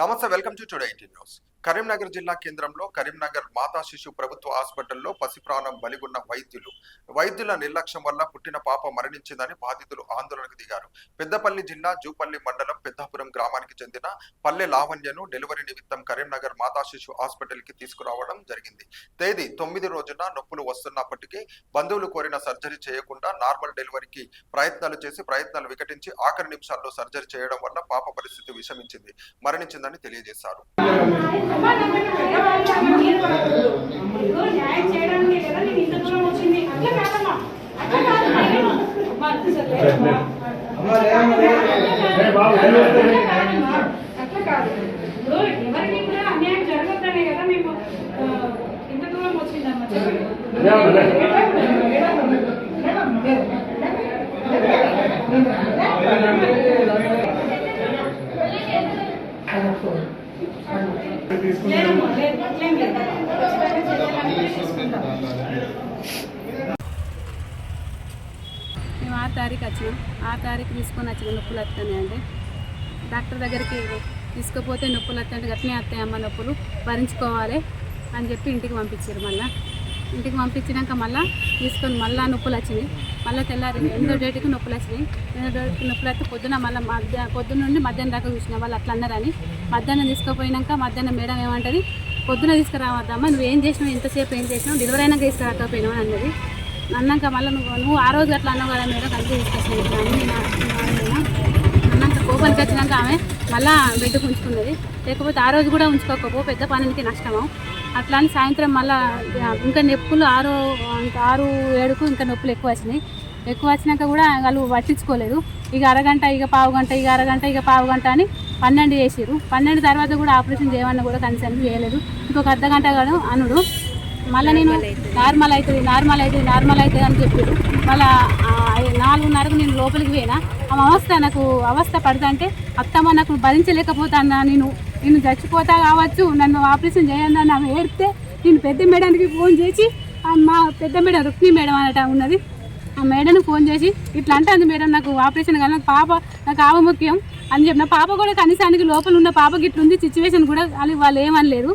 Namaste, welcome to Today Indian News. Karimnagar జిల్లా కేంద్రంలో కరీంనగర్ మాతా శిశు ప్రభుత్వ హాస్పిటల్లో పసిప్రాణం బలిగున్న బలిగొన్న వైద్యులు. వైద్యుల నిర్లక్ష్యం వల్ల పుట్టిన పాప మరణించిందని బాధితులు ఆందోళనకు దిగారు. పెద్దపల్లి జిల్లా జూపల్లి మండలం పెద్దాపురం గ్రామానికి చెందిన పల్లె లావణ్యను డెలివరీ నిమిత్తం కరీంనగర్ మాతా శిశు హాస్పిటల్కి తీసుకురావడం జరిగింది. తేదీ తొమ్మిది రోజున నొప్పులు వస్తున్నప్పటికీ బంధువులు కోరిన సర్జరీ చేయకుండా నార్మల్ డెలివరీకి ప్రయత్నాలు చేసి ప్రయత్నాలు వికటించి ఆఖరి నిమిషాల్లో సర్జరీ చేయడం వల్ల పాప పరిస్థితి విషమించింది మరణించిందని తెలియజేశారు. న్యాయం ఎవరికి కూడా అన్యాయం జరగద్దనే కదా మేము ఇంత దూరం వచ్చిందమ్మా లేదు మేము ఆరు తారీఖు వచ్చినాం. ఆరు తారీఖు తీసుకొని వచ్చినా నొప్పులు వస్తున్నాయండి డాక్టర్ దగ్గరికి తీసుకుపోతే నొప్పులు వస్తాయంటే గట్టినే వస్తాయి అమ్మ నొప్పులు. భరించుకోవాలి అని చెప్పి ఇంటికి పంపించారు మళ్ళీ. ఇంటికి పంపించినాక మళ్ళీ తీసుకొని మళ్ళీ నొప్పులు వచ్చినాయి. మళ్ళీ తెల్లారి ఎనిమిదో డేట్కి నొప్పులు వచ్చినాయి. ఎనిమిదో డేట్కి నొప్పులు వస్తే పొద్దున మళ్ళీ మధ్య పొద్దున్న నుండి మధ్యాహ్నం దాకా చూసిన వాళ్ళు అట్లా అన్నారని. మధ్యాహ్నం తీసుకుపోయినాక మధ్యాహ్నం మేడం ఏమంటుంది? పొద్దున తీసుకురావద్దమ్మా నువ్వు ఏం చేసినావు ఎంతసేపు ఏం చేసినావు డెలివరీ అయినాక తీసుకురాకపోయినావు అని అన్నది. అన్నాక మళ్ళీ నువ్వు నువ్వు ఆ రోజు అట్లా అన్నావు కదా మేడం కలిసి తీసుకొచ్చిన అన్నాక కోపానికి వచ్చినాక ఆమె మళ్ళా బెడ్ ఉంచుకున్నది. లేకపోతే ఆ రోజు కూడా ఉంచుకోకపో పెద్ద పనికి నష్టము అట్లా అని సాయంత్రం మళ్ళీ ఇంకా నొప్పులు ఆరు ఆరు ఏడుకు ఇంకా నొప్పులు ఎక్కువ వచ్చినాయి. ఎక్కువ వచ్చినాక కూడా వాళ్ళు పట్టించుకోలేదు. ఇక అరగంట ఇక పావు గంట ఇక అరగంట ఇక పావు గంట అని పన్నెండు చేసిరు పన్నెండు తర్వాత కూడా ఆపరేషన్ చేయమన్నా కూడా కనీసం చేయలేదు. ఇంకొక అర్ధ గంట కాదు అనుడు. మళ్ళీ నేను నార్మల్ అవుతుంది నార్మల్ అవుతుంది నార్మల్ అవుతుంది అని చెప్పారు మళ్ళీ నాలుగున్నరకు నేను లోపలికి పోయినా. ఆ అవస్థ నాకు అవస్థ పడుతుంటే అత్తమ్మ నాకు భరించలేకపోతాను నేను? నేను చచ్చిపోతా కావచ్చు నన్ను ఆపరేషన్ చేయండి అని ఆమె ఏడితే నేను పెద్ద మేడానికి ఫోన్ చేసి మా పెద్ద మేడం రుక్మి మేడం అనట ఉన్నది. ఆ మేడంకి ఫోన్ చేసి ఇట్లా అంటుంది మేడం నాకు ఆపరేషన్ కానీ నాకు పాప నాకు ఆవ ముఖ్యం. అని చెప్పిన. పాప కూడా కనీసానికి లోపల ఉన్న పాపకి ఇట్లా సిచ్యువేషన్ కూడా వాళ్ళు వాళ్ళు ఏమనలేరు.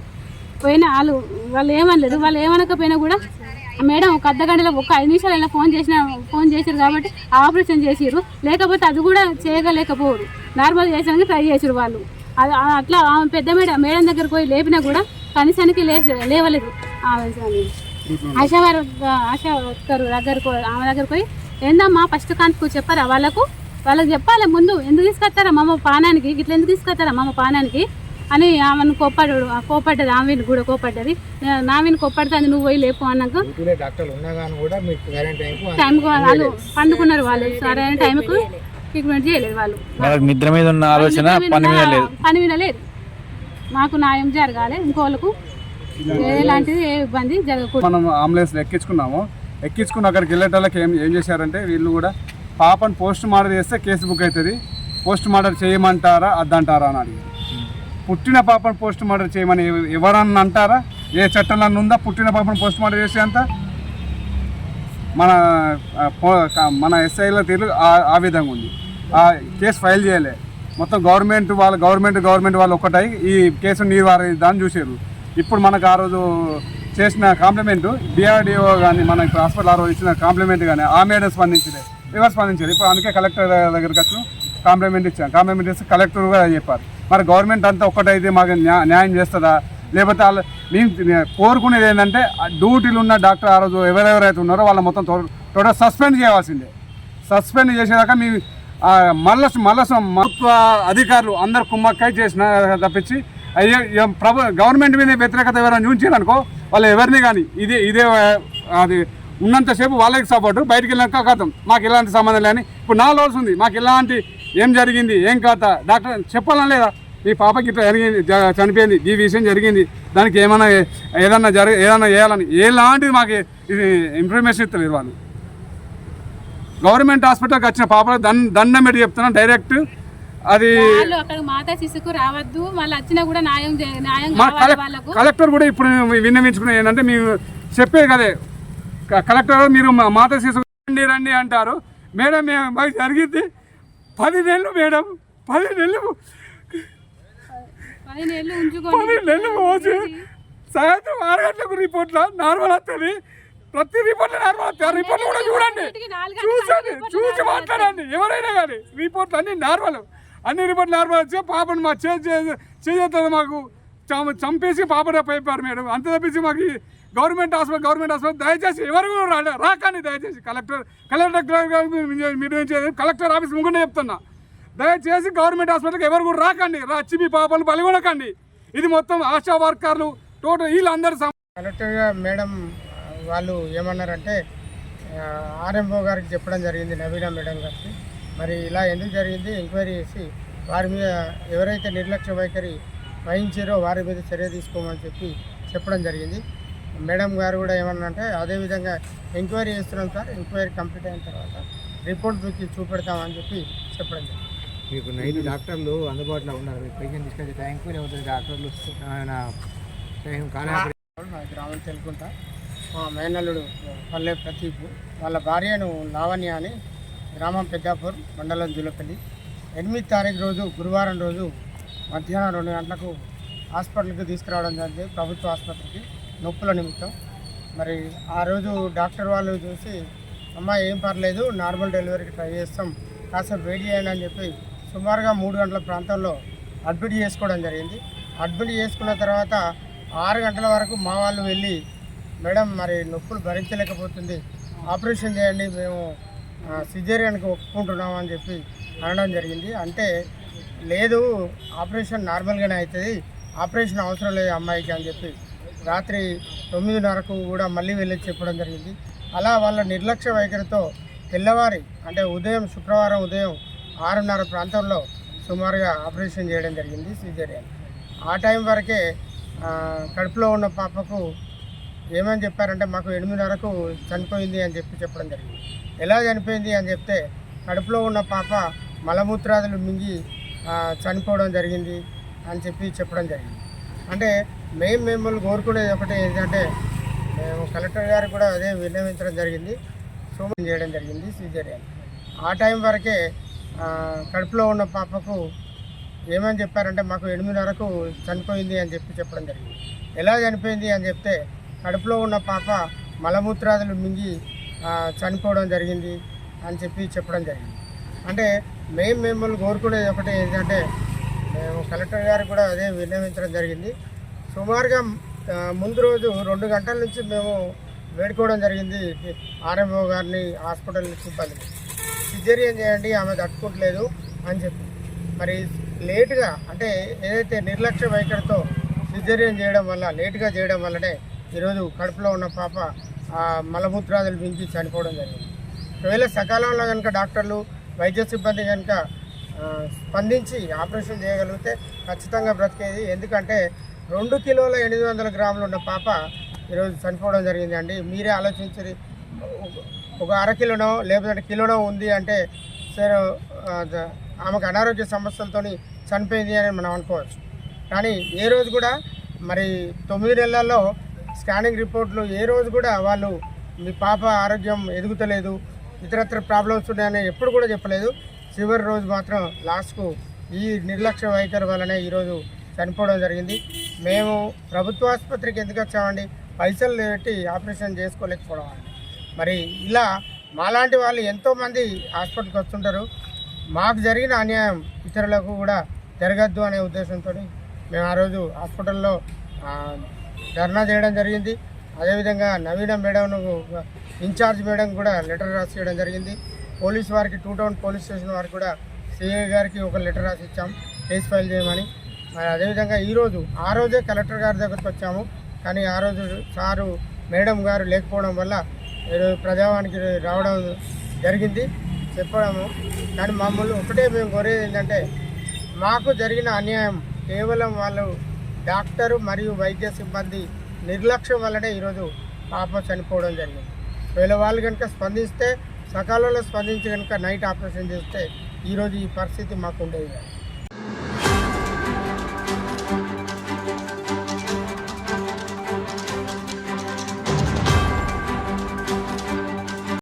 పోయినా వాళ్ళు వాళ్ళు ఏమనలేదు వాళ్ళు ఏమనకపోయినా కూడా మేడం ఒక అర్ధ గంటలో ఒక ఐదు నిమిషాలు ఇలా ఫోన్ చేసిన ఫోన్ చేశారు కాబట్టి ఆపరేషన్ చేసిర్రు. లేకపోతే అది కూడా చేయగలేకపోరు నార్మల్ చేసానికి ట్రై చేసారు వాళ్ళు. అది అట్లా ఆమె పెద్ద మేడం మేడం దగ్గరకు పోయి లేపినా కూడా కనీసానికి లే లేవలేదు. ఆమె ఆశా వారు ఆశా వర్కర్ దగ్గరకు ఆమె దగ్గరకు పోయి ఏందమ్మా ఫస్ట్ కాన్పు చెప్పారా వాళ్ళకు? వాళ్ళకి చెప్పాలి ముందు ఎందుకు తీసుకొస్తారా మామ పానానికి? ఇట్లా ఎందుకు తీసుకొస్తారా మామ పానానికి? అని ఆమెను కోప్పడ్డాడు కోప్పడ్డది ఆమెను కూడా కోప్పడ్డది. నావిని కోప్పడితే నువ్వు పోయి లేపు అన్నాక టైంకు వాళ్ళు పండుకున్నారు వాళ్ళు. సరైన టైంకు ట్రీట్మెంట్ చేయలేదు వాళ్ళు. నిద్ర మీద ఉన్న ఆలోచన పని మీద లేదు. పని మీద లేదు. మాకు న్యాయం జరగాలి ఇంకోళ్ళకు ఎలాంటిది ఏ ఇబ్బంది జరగకూడదు. మనం అంబులెన్స్ ఎక్కించుకున్నాము. ఎక్కించుకున్న అక్కడికి వెళ్ళేటోళ్ళకి ఏం ఏం చేశారంటే వీళ్ళు కూడా పాపను పోస్ట్ మార్టర్ చేస్తే కేసు బుక్ అవుతుంది. పోస్ట్ మార్టర్ చేయమంటారా అద్దంటారా అని అడిగారు. పుట్టిన పాపను పోస్ట్ మార్టర్ చేయమని ఎవరన్నా అంటారా? ఏ చట్టంలో ఉందా? పుట్టిన పాపను పోస్ట్ మార్టర్ చేసేంత మన మన ఎస్ఐల తీరు ఆ- ఆ విధంగా ఉంది. ఆ కేసు ఫైల్ చేయలే. మొత్తం గవర్నమెంట్ వాళ్ళు గవర్నమెంట్ గవర్నమెంట్ వాళ్ళు ఒక్కటై ఈ కేసు దాన్ని చూసారు ఇప్పుడు మనకు ఆ రోజు చేసిన కాంప్లిమెంట్ డిఆర్డిఓ కానీ మన హాస్పిటల్ ఆ రోజు ఇచ్చిన కాంప్లిమెంట్ కానీ ఆ మేడం స్పందించలేదు ఎవరు స్పందించారు. ఇప్పుడు అందుకే కలెక్టర్ దగ్గరికి వచ్చి కాంప్లిమెంట్ ఇచ్చాను కాంప్లిమెంట్ ఇస్తే కలెక్టర్ కూడా చెప్పారు. మరి గవర్నమెంట్ అంతా ఒక్కటైతే మాకు న్యాయం చేస్తుందా? లేకపోతే వాళ్ళు మేము కోరుకునేది ఏంటంటే డ్యూటీలు ఉన్న డాక్టర్ ఆ రోజు ఎవరెవరైతే ఉన్నారో వాళ్ళ మొత్తం టోటల్ సస్పెండ్ చేయవలసిందే సస్పెండ్ చేసేదాకా మీ మళ్ళీ మళ్ళా మళ్ళా ప్రభుత్వ అధికారులు అందరు కుమ్మక్కై చేసిన తప్పించి అయ్యే ప్రభు గవర్నమెంట్ మీద వ్యతిరేకత ఎవరైనా చూపించారనుకో వాళ్ళు ఎవరిని కానీ ఇదే ఇదే అది ఉన్నంతసేపు వాళ్ళకి సపోర్టు బయటికి వెళ్ళాక కథం మాకు ఎలాంటి సంబంధం లేని ఇప్పుడు నా లోన్స్ ఉంది మాకు ఎలాంటి ఏం జరిగింది ఏం కథ? డాక్టర్ చెప్పాలని లేదా? ఈ పాపకి ఇట్లా జరిగింది చనిపోయింది ఈ విషయం జరిగింది దానికి ఏమైనా ఏదన్నా జరి ఏదన్నా చేయాలని ఎలాంటిది మాకు ఇది ఇన్ఫర్మేషన్ ఇస్తలేరు వాళ్ళు. గవర్నమెంట్ హాస్పిటల్కి వచ్చిన పాప దన్ దండం పెట్టి చెప్తున్నాను డైరెక్ట్ అది వాళ్ళు అక్కడ మాతా శిశుకు రావద్దు మళ్ళీ వచ్చినా కూడా న్యాయం చే- న్యాయం మా కావాలి కలెక్ వాళ్ళకు. కలెక్టర్ కూడా ఇప్పుడు విన్నవించుకునేది ఏంటంటే మేము చెప్పేది కదే కలెక్టర్ మీరు మా మాత శిశు రండి రండి అంటారు. మేడం మేము మాకు జరిగింది పది నెలలు మేడం. పది నెలలు. పది నెలలు మోసి సాయంత్రం ఆరు గంటలకు రిపోర్ట్ల? నార్మల్ వస్తుంది. ప్రతి రిపోర్ట్ నార్మల్ వస్తుంది. ఆ రిపోర్ట్ కూడా చూడండి. చూసండి రిపోర్ట్లు చూసి మాట్లాడండి. ఎవరైనా కానీ రిపోర్ట్లు అన్ని నార్మల్. అన్ని రిపోర్ట్లు నార్మల్ వచ్చి పాపను మా చేసేస్తుంది మాకు. చంపేసి పాపడ పోయిపారు మేడం. అంత తప్పించి మాకు గవర్నమెంట్ హాస్పిటల్ గవర్నమెంట్ హాస్పిటల్ దయచేసి ఎవరు కూడా రాకండి దయచేసి కలెక్టర్ కలెక్టర్ మీరు- ఏం కలెక్టర్ ఆఫీస్ ముందు చెప్తున్నా. దయచేసి గవర్నమెంట్ హాస్పిటల్కి ఎవరు కూడా రాకండి. వచ్చి మీ పాపలు బలిగొనకండి. ఇది మొత్తం ఆశా వర్కర్లు టోటల్ వీళ్ళందరూ కలెక్టర్ మేడం వాళ్ళు ఏమన్నారంటే ఆర్ఎంఓ గారికి చెప్పడం జరిగింది నవీన మేడం గారికి. మరి ఇలా ఎందుకు జరిగింది? ఎంక్వైరీ చేసి వారి మీద ఎవరైతే నిర్లక్ష్య వైఖరి వహించారో వారి మీద చర్య తీసుకోమని చెప్పి చెప్పడం జరిగింది. మేడం గారు కూడా ఏమన్నారంటే అదేవిధంగా ఎంక్వైరీ చేస్తున్నాం సార్ ఎంక్వైరీ కంప్లీట్ అయిన తర్వాత రిపోర్ట్ మీకు చూపెడతామని చెప్పి చెప్పడం జరిగింది. మీకు నైట్ డాక్టర్లు అందుబాటులో ఉన్నారు. పేషెంట్ తీసుకెళ్తే టైం కూడా అవుతుంది. డాక్టర్లు ఆయన టైం కానీ మా గ్రామం తెలుకుంటా మా మేనల్లుడు పల్లె ప్రతీప్. వాళ్ళ భార్యను లావణ్య అని గ్రామం పెద్దాపూర్ మండలం జూలపల్లి. ఎనిమిది తారీఖు రోజు గురువారం రోజు మధ్యాహ్నం రెండు గంటలకు హాస్పిటల్కి తీసుకురావడం జరిగింది. ప్రభుత్వ ఆసుపత్రికి. నొప్పుల నిమిత్తం. మరి ఆ రోజు డాక్టర్ వాళ్ళు చూసి అమ్మ ఏం పర్లేదు నార్మల్ డెలివరీకి ట్రై చేస్తాం. కాసేపు వెయిట్ చేయండి అని చెప్పి సుమారుగా మూడు గంటల ప్రాంతంలో అడ్మిట్ చేసుకోవడం జరిగింది. అడ్మిట్ చేసుకున్న తర్వాత ఆరు గంటల వరకు మా వాళ్ళు వెళ్ళి మేడం మరి నొప్పులు భరించలేకపోతుంది. ఆపరేషన్ చేయండి మేము సిజేరియన్కి ఒప్పుకుంటున్నాం అని చెప్పి అనడం జరిగింది. అంటే లేదు ఆపరేషన్ నార్మల్గానే అవుతుంది. ఆపరేషన్ అవసరం లేదు అమ్మాయికి అని చెప్పి రాత్రి తొమ్మిదిన్నరకు కూడా మళ్ళీ వెళ్ళి చెప్పడం జరిగింది. అలా వాళ్ళ నిర్లక్ష్య వైఖరితో తెల్లవారి అంటే ఉదయం శుక్రవారం ఉదయం ఆరున్నర ప్రాంతంలో సుమారుగా ఆపరేషన్ చేయడం జరిగింది సిజేరియన్. ఆ టైం వరకే కడుపులో ఉన్న పాపకు ఏమని చెప్పారంటే మాకు ఎనిమిదిన్నరకు చనిపోయింది అని చెప్పి చెప్పడం జరిగింది. ఎలా చనిపోయింది అని చెప్తే కడుపులో ఉన్న పాప మలమూత్రాదులు మింగి చనిపోవడం జరిగింది అని చెప్పి చెప్పడం జరిగింది. అంటే మేము మిమ్మల్ని కోరుకునేది ఒకటి ఏంటంటే మేము కలెక్టర్ గారు కూడా అదే విన్నవించడం జరిగింది. సోమం చేయడం జరిగింది సీజరియన్ ఆ టైం వరకే కడుపులో ఉన్న పాపకు ఏమని చెప్పారంటే మాకు ఎనిమిదిన్నరకు చనిపోయింది అని చెప్పి చెప్పడం జరిగింది. ఎలా చనిపోయింది అని చెప్తే కడుపులో ఉన్న పాప మలమూత్రాదులు మింగి చనిపోవడం జరిగింది అని చెప్పి చెప్పడం జరిగింది. అంటే మేము మిమ్మల్ని కోరుకునేది ఒకటి ఏంటంటే మేము కలెక్టర్ గారు కూడా అదే విన్నవించడం జరిగింది. సుమారుగా ముందు రోజు రెండు గంటల నుంచి మేము వేడుకోవడం జరిగింది. ఆర్ఎంఓ గారిని హాస్పిటల్ సిబ్బంది సిజేరియన్ చేయండి ఆమె తట్టుకోవట్లేదు అని చెప్పి. మరి లేటుగా అంటే ఏదైతే నిర్లక్ష్య వైఖరితో సిజేరియన్ చేయడం వల్ల లేటుగా చేయడం వల్లనే ఈరోజు కడుపులో ఉన్న పాప ఆ, మలమూత్రాదులు మించి చనిపోవడం జరిగింది. ఒకవేళ సకాలంలో కనుక డాక్టర్లు వైద్య సిబ్బంది కనుక స్పందించి ఆపరేషన్ చేయగలిగితే ఖచ్చితంగా బ్రతికేది. ఎందుకంటే రెండు కిలోల ఎనిమిది వందల గ్రాములు ఉన్న పాప ఈరోజు చనిపోవడం జరిగిందండి. మీరే ఆలోచించి ఒక అర కిలోనో లేకపోతే కిలోనో ఉంది అంటే సరే ఆమెకు అనారోగ్య సమస్యలతో చనిపోయింది అని మనం అనుకోవచ్చు. కానీ ఏ రోజు కూడా మరి తొమ్మిది నెలల్లో స్కానింగ్ రిపోర్ట్లు ఏ రోజు కూడా వాళ్ళు మీ పాప ఆరోగ్యం ఎదుగుతలేదు ఇతరత్ర ప్రాబ్లమ్స్ ఉన్నాయని ఎప్పుడు కూడా చెప్పలేదు. చివరి రోజు మాత్రం లాస్ట్కు ఈ నిర్లక్ష్య వైఖరి వల్లనే ఈరోజు చనిపోవడం జరిగింది. మేము ప్రభుత్వ ఆసుపత్రికి ఎందుకు వచ్చామండి? పైసలు పెట్టి ఆపరేషన్ చేసుకోలేకపోవడం. మరి ఇలా మాలాంటి వాళ్ళు ఎంతోమంది హాస్పిటల్కి వస్తుంటారు. మాకు జరిగిన అన్యాయం ఇతరులకు కూడా జరగద్దు అనే ఉద్దేశంతో మేము ఆ రోజు హాస్పిటల్లో ధర్నా చేయడం జరిగింది. అదేవిధంగా నవీన మేడంను ఇన్ఛార్జ్ మేడం కూడా లెటర్ రాసి ఇవ్వడం జరిగింది. పోలీస్ వారికి టూ టౌన్ పోలీస్ స్టేషన్ వారికి కూడా సిఐ గారికి ఒక లెటర్ రాసి ఇచ్చాం కేసు ఫైల్ చేయమని. మరి అదేవిధంగా ఈరోజు ఆ రోజే కలెక్టర్ గారి దగ్గరకు వచ్చాము. కానీ ఆ రోజు సారు మేడం గారు లేకపోవడం వల్ల ఈరోజు ప్రజావానికి రావడం జరిగింది చెప్పడము. కానీ మమ్మల్ని ఒకటే మేము కోరేది ఏంటంటే మాకు జరిగిన అన్యాయం కేవలం వాళ్ళు డాక్టరు మరియు వైద్య సిబ్బంది నిర్లక్ష్యం వల్లనే ఈరోజు పాప చనిపోవడం జరిగింది. ఒకవేళ వాళ్ళు కనుక స్పందిస్తే సకాలంలో స్పందించి కనుక నైట్ ఆపరేషన్ చేస్తే ఈరోజు ఈ పరిస్థితి మాకు ఉండేది